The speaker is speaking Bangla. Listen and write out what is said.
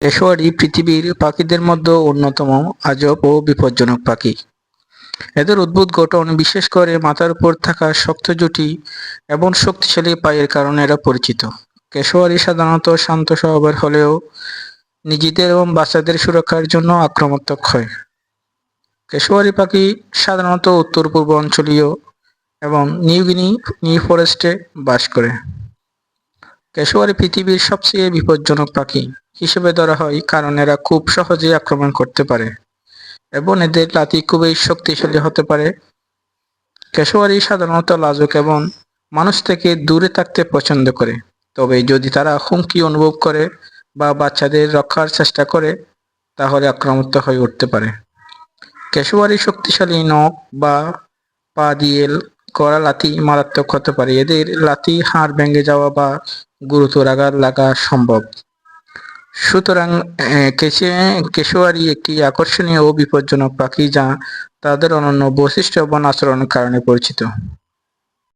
পেশোয়ারি পৃথিবীর পাখিদের মধ্যে অন্যতম আজব ও বিপজ্জনক পাখি। এদের অদ্ভুত গঠন বিশেষ করে মাথার উপর থাকা শক্ত জুটি এবং শক্তিশালী পায়ের কারণে এরা পরিচিত। কেশোয়ারি সাধারণত শান্ত স্বভাবের হলেও নিজেদের এবং বাচ্চাদের সুরক্ষার জন্য আক্রমণাত্মক হয়। কেশোয়ারি পাখি সাধারণত উত্তর পূর্ব অঞ্চলীয় এবং নিউগিনি নিউ ফরেস্টে বাস করে। কেশোয়ারি পৃথিবীর সবচেয়ে বিপজ্জনক পাখি হিসেবে ধরা হয় কারণ এরা খুব সহজেই আক্রমণ করতে পারে। এবং এদের লাতি খুবই শক্তিশালী হতে পারে। কেশোয়ারি সাধারণত লাজুক এবং মানুষ থেকে দূরে থাকতে পছন্দ করে। তবে যদি তারা হুমকি অনুভব করে বা বাচ্চাদের রক্ষার চেষ্টা করে, তাহলে আক্রমণাত্মক হয়ে উঠতে পারে। কেশোয়ারি শক্তিশালী নখ বা পা দিয়ে করা লাতি মারাত্মক হতে পারে। এদের লাতি হাড় ভেঙে যাওয়া বা গুরুতর আঘাত লাগা সম্ভব। সুতরাং কেশে, কেশোয়ারি একটি আকর্ষণীয় ও বিপজ্জনক পাখি যা তাদের অনন্য বৈশিষ্ট্য এবং আচরণের কারণে পরিচিত।